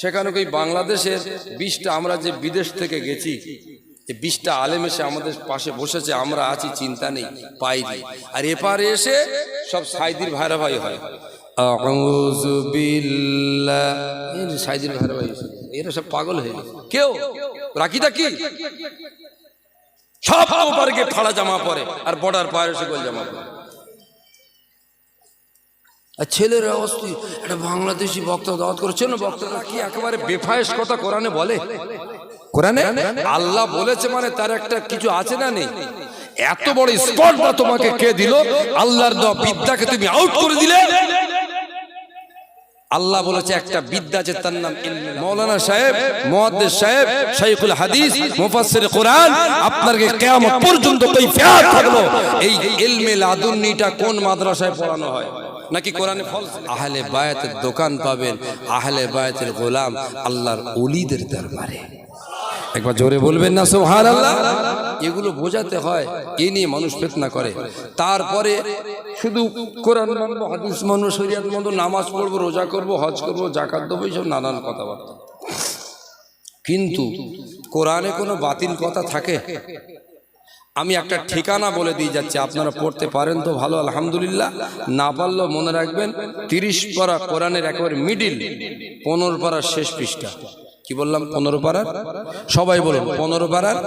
সেখানে ওই বাংলাদেশের বিশটা আমরা যে বিদেশ থেকে গেছি এই বিশটা আলেম এসে আমাদের পাশে বসেছে, আমরা আছি, চিন্তা নেই, পাই আর এপারে এসে সব সাইদির ভাইরা ভাই হয়। যে সাইদির ভাইরা ভাই এরা সব পাগল হয়ে কেউ? রাখিটা কি? সব ওপারে ফাড়া জামা পরে, আর বর্ডার পায়ের এসে গোল জামা পরে। আর ছেলের অবস্থি একটা বাংলাদেশি বক্তা দাওয়াত করেছে না বক্তারা কি একেবারে বেফায়েস কথা কোরআনে বলে? কোরআনে? আল্লাহ বলেছে মানে তার একটা কিছু আছে না নেই? এত বড় স্পর্ধা তোমাকে কে দিল? আল্লাহর দেওয়া বিদ্যাকে তুমি আউট করে দিলে? আল্লাহ বলেছে একটা বিদ্যা আছে তার নাম। মৌলানা সাহেব মুহাদ্দিস সাহেব শাইখুল হাদিস মুফাসসির কোরআন। আপনাকে কিয়ামত পর্যন্ত কৈফিয়ত থাকল। এই ইলমে লাদুন্নিটা কোন মাদ্রাসায় পড়ানো হয়? নাকি কোরআনে ফল আহলে বায়াতের দোকান পাবেন আহলে বায়াতের গোলাম আল্লাহর ওলিদের দরবারে। একবার জোরে বলবেন না সোহান আল্লাহ এগুলো বোঝাতে হয় এ নিয়ে মানুষ ফেতনা করে। তারপরে শুধু কোরআন মানবো হাদিস মানবো শরিয়াত মানবো নামাজ পড়ব রোজা করব হজ করব জাকাত দেবো এইসব নানান কথাবার্তা। কিন্তু কোরআনে কোনো বাতিল কথা থাকে? আমি একটা ঠিকানা বলে দিয়ে যাচ্ছি আপনারা পড়তে পারেন তো ভালো আলহামদুলিল্লাহ না পারলেও মনে রাখবেন তিরিশ পারা কোরআনের একেবারে মিডিল পনেরো পাড়ার শেষ পৃষ্ঠা কি বললাম পনেরো পাড়ার সবাই বলুন পনেরো পাড়ার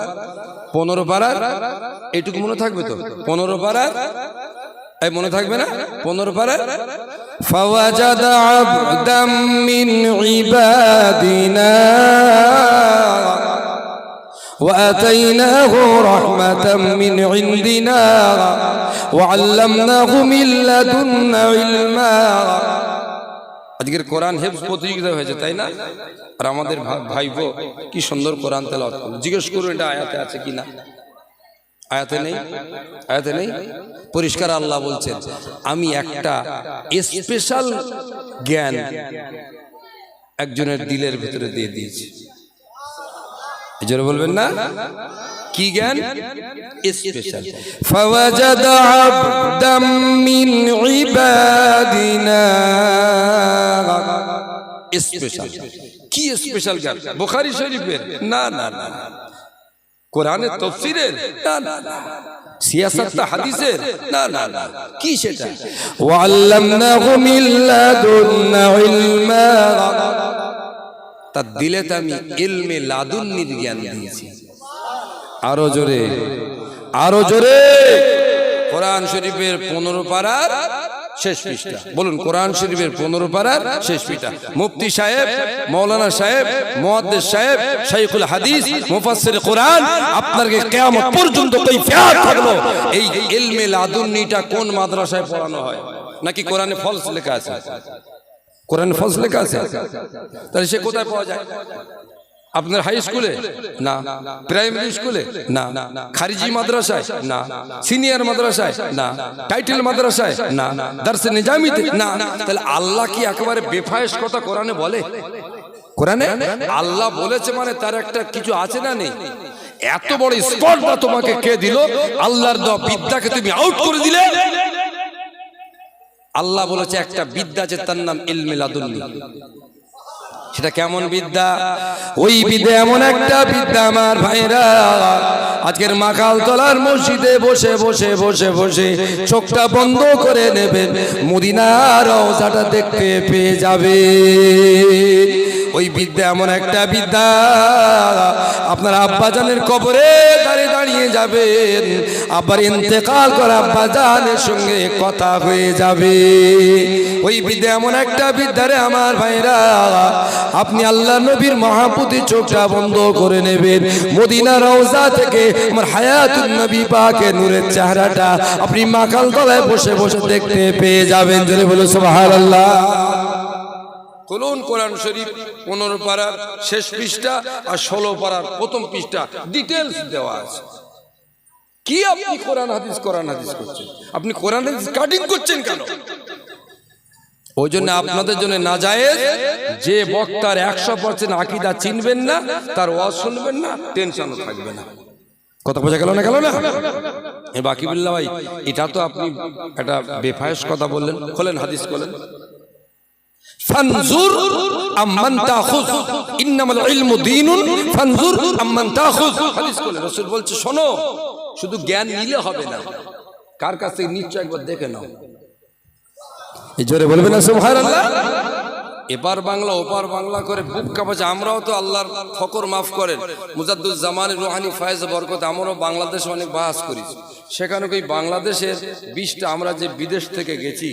পনেরো পাড়ার এটুকু মনে থাকবে তো পনেরো পাড়ার এই মনে থাকবে না পনেরো পাড়ার فوجد عبدا من عبادنا واتيناه رحمه من عندنا وعلمناه من لدنا علما আজকের কোরআন হেফজ প্রতিযোগিতা হয়েছে তাই না আর আমাদের ভা- ভাইপো কি সুন্দর কোরআন তেলাওয়াত করলো জিজ্ঞেস করুন এটা আয়াতে আছে কিনা আয়াতে নেই আয়াতে নেই পরিষ্কার আল্লাহ বলছেন আমি একটা স্পেশাল জ্ঞান একজনের দিলের ভিতরে দিয়ে দিয়েছি এই জন্য বলবেন না কি জ্ঞান স্পেশাল فوجد عبدا من عبادنا স্পেশাল কি স্পেশাল জ্ঞান বুখারী শরীফের না না না না। কোরআনের তফসিরের না না না সিয়াসাতটা হাদিসের না না না কি সেটা وعلمناه من لدنا علما তার দিলেতে আমি ইলমে লাদুন্নির জ্ঞান দিয়েছি। আরও জোরে আরও জোরে। কোরআন শরীফের পনেরো পাড়ার শেষ পৃষ্ঠা। বলুন, কোরআন শরীফের পনেরো পাড়ার শেষ পৃষ্ঠা। মুফতি সাহেব, মৌলানা সাহেব, মুহাদ্দিস সাহেব, শাইখুল হাদিস, মুফাসসির কোরআন, আপনাকে কিয়ামত পর্যন্ত কৈফিয়ত থাকল। এই ইলমে লাদুন্নিটা কোন মাদ্রাসায় পড়ানো হয়? নাকি কোরআনে ফলস লেখা আছে? কোরআন ফলস লেখা আছে? তাহলে সে কোথায় পাওয়া যায়? আপনার হাই স্কুলে না। প্রাইমারি স্কুলে না। খারিজি মাদ্রাসায়? না। সিনিয়র মাদ্রাসায়? না। টাইটেল মাদ্রাসায়? না। দার্সে নিজামিতে? না। তাহলে আল্লাহ কি একেবারে বেফায়েস কথা কোরআনে বলে? কোরআনে? আল্লাহ বলেছে মানে তার একটা কিছু আছে না নেই? এত বড় স্পর্ধা তোমাকে কে দিল? আল্লাহর বিদ্যাকে তুমি আউট করে দিলে? আল্লাহ বলেছে একটা বিদ্যা আছে তার নাম ইলমিলাদুল্লি সেটা কেমন বিদ্যা? ওই বিদ্যা এমন একটা বিদ্যা আমার ভাইরা। আজকের মাকাল তলার মসজিদে বসে বসে বসে বসে চোখটা বন্ধ করে নেবেন। মদিনার রওজাটা দেখতে পেয়ে যাবে ওই বিদ্যা এমন একটা বিদ্যা, আপনার আব্বাজানের কবরে দাঁড়িয়ে দাঁড়িয়ে যাবেন। আবার ইন্তেকাল করা আব্বাজানের সঙ্গে কথা হয়ে যাবে। ওই বিদ্যা এমন একটা বিদ্যারে আমার ভাইরা, আপনি আল্লাহ নবীর মহাপুতি চোখটা বন্ধ করে নেবেন। মদিনা রওজা থেকে আমার হায়াতুন নবী পাকে নূরের চেহারাটা আপনি মাকাল তলায় বসে বসে দেখতে পেয়ে যাবেন। যদি বলো, সুবহানাল্লাহ। খুলুন কোরআন শরীফ, পনেরো পাড়ার শেষ পৃষ্ঠা আর ষোলো পাড়ার প্রথম পৃষ্ঠা। ডিটেলস দেওয়া আছে। কি আপনি কোরআন হাদিস কোরআন হাদিস করছেন? আপনি কোরআন হাদিস কাটিং করছেন কেন? ওই জন্য আপনাদের জন্য না যায় যে বক্তার একশো পার্সেন্ট আকিদা চিনবেন না, তার ওয়াজ শুনবেন না টেনশনও থাকবে না। কথা বোঝা গেল না গেল না? বাকি বিল্লা ভাই, এটা তো আপনি একটা বেফায়স কথা বললেন, খোলেন হাদিস, খোলেন। ফানজুর আম্মান তাখুজ ইন্নামাল ইলমু দীনুন, ফানজুর আম্মান তাখুজ হাদিস করলে রসুল বলছে, শোনো, শুধু জ্ঞান নিলে হবে না। কার কাছ নিশ্চয় একবার দেখে নাও। এই জোরে বলবেন না, সুবহানাল্লাহ? এপার বাংলা, ওপার বাংলা করে বুক কাঁপাচ্ছে। আমরাও তো আল্লাহর ফকর মাফ করেন। মুজাদ্দুল জামান রুহানি, ফায়েজ, বরকত, আমরাও বাংলাদেশে অনেক বাস করি। সেখানে ওই বাংলাদেশের বিশটা, আমরা যে বিদেশ থেকে গেছি,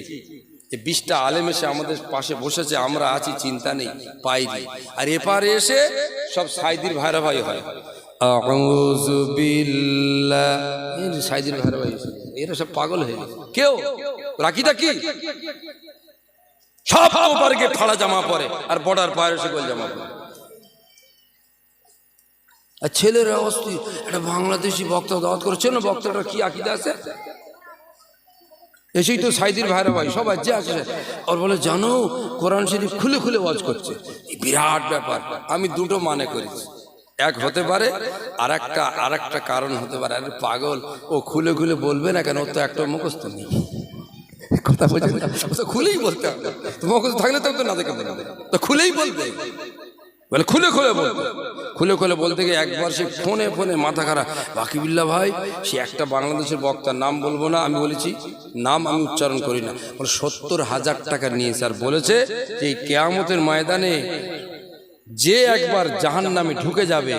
এই বিশটা আলেম এসে আমাদের পাশে বসেছে, আমরা আছি, চিন্তা নেই, পাইনি। আর এপারে এসে সব সাইদির ভাইরা ভাই হয়। যে সাইদির ভাইরা ভাই, এরা সব পাগল হয়ে গেছে। কেউ? রাখিটা কি? সব গিয়ে ফাড়া জামা পরে, আর বর্ডার পায়ের এসে গোল জামা পরে। আর ছেলেরা অস্থির একটা বাংলাদেশি বক্তা দাওয়াত করেছে না বক্তাটা কি আকিদা আছে? এসেই তো সাইদির ভাইরা ভাই, সবাই যে আছে আর বলে, জানো, কোরআন শরীফ খুলে খুলে ওয়াজ করছে। বিরাট ব্যাপার, আমি দুটো মানে করেছি। এক হতে পারে, আর একটা আর একটা কারণ হতে পারে। আরে পাগল, ও খুলে খুলে বলবে না কেন? ওর তো একটা মুখস্থ নেই। কথা বলছে তো খুলেই বলতে হবে। তো মুখস্থ থাকলে তো না দেখে তো খুলেই বলবে। বলে, খুলে খুলে বলবে। খুলে খুলে বলতে গিয়ে একবার সে ফোনে ফোনে মাথা খারাপ। বাকিবিল্লা ভাই, সে একটা বাংলাদেশের বক্তার নাম বলব না, আমি বলেছি, নাম আমি উচ্চারণ করি না। বলে, সত্তর হাজার টাকা নিয়েছে আর বলেছে যে এই কেয়ামতের ময়দানে যে একবার জাহান নামে ঢুকে যাবে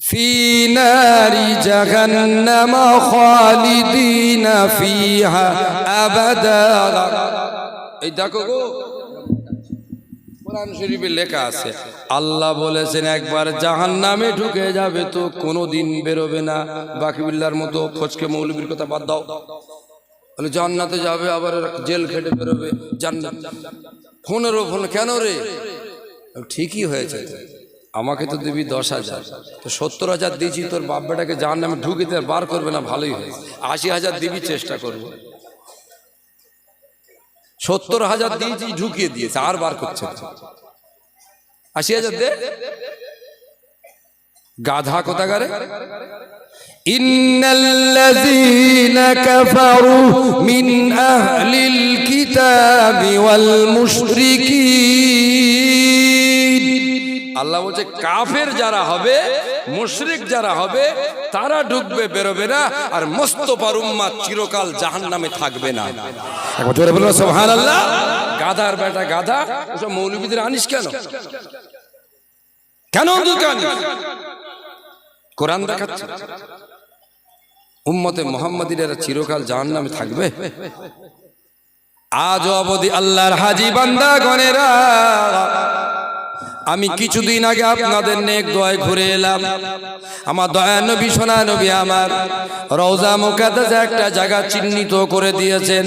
في نار جهنم خالدين فيها أبدا এই দেখো গো কোরআন শরীফে লেখা আছে আল্লাহ বলেছেন একবার জাহান নামে ঢুকে যাবে তো কোনোদিন বেরোবে না বাকিবিল্লার মতো ফচকে মৌলবীর কথা বাদ দাও বলে জান্নাতে যাবে আবার এরা জেল খেটে বেরোবে জান্নাত ফোনেরও ফোন কেন রে ঠিকই হয়েছে আমাকে তো দিবি দশ হাজার তো সত্তর হাজার দিয়েছি তোর বাপ বেটাকে জাহান নামে ঢুকে দিয়ে বার করবে না ভালোই হয়েছে আশি হাজার দিবি চেষ্টা করবো সত্তর হাজার দিয়েছি ঢুকিয়ে দিয়েছে আর বার করছে না। আশি হাজার দে গাধা কোথাকারে إن الذين كفروا من أهل الكتاب والمشركين আল্লাহ বলছে কাফের যারা হবে মুশরিক যারা হবে তারা ঢুকবে বেরোবে না আর মোস্তফার উম্মাদ চিরকাল জাহান নামে থাকবে না। সুবহান আল্লাহ গাধার বেটা গাধা ওসব মৌলবীদের আনিস কেন? কেন ওদেরকে কোরআন দেখাচ্ছে। উম্মতে মোহাম্মদীর এরা চিরকাল জাহান নামে থাকবে? আজ অবধি আল্লাহর হাজি বান্দা গনেরা আমি কিছুদিন আগে আপনাদের নেক দোয়ায় ঘুরে এলাম। আমার দয়া নবী সোনা নবী আমার রওজা মুকাদ্দাস একটা জায়গা চিহ্নিত করে দিয়েছেন।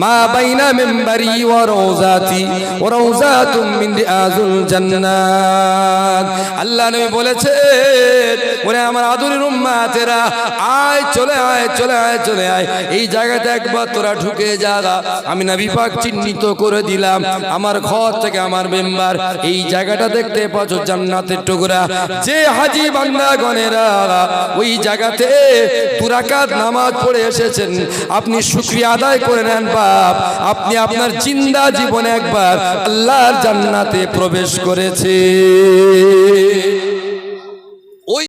মা বাইনা মেম্বারি ও রওজাতি ও রওজাতুম মিন রিয়াজুল জান্নাত। আল্লাহ নবী বলেছেন ওরে আমার আদরের উম্মাতেরা আয় চলে আয় চলে আয় চলে আয়। এই জায়গাতে একবার তোরা ঢুকে যা। আমি নবী পাক চিহ্নিত করে দিলাম। আমার ঘর থেকে আমার মেম্বার এই জায়গাটা দেখতে পাচ্ছ জান্নাতের টুকরা। যে হাজি বান্দা গনেরা ওই জায়গাতে তুরাকাত নামাজ পড়ে এসেছেন, আপনি শুক্রিয়া আদায় করে নেন বাপ। আপনি আপনার চিন্তা জীবনে একবার আল্লাহর জান্নাতে প্রবেশ করেছে।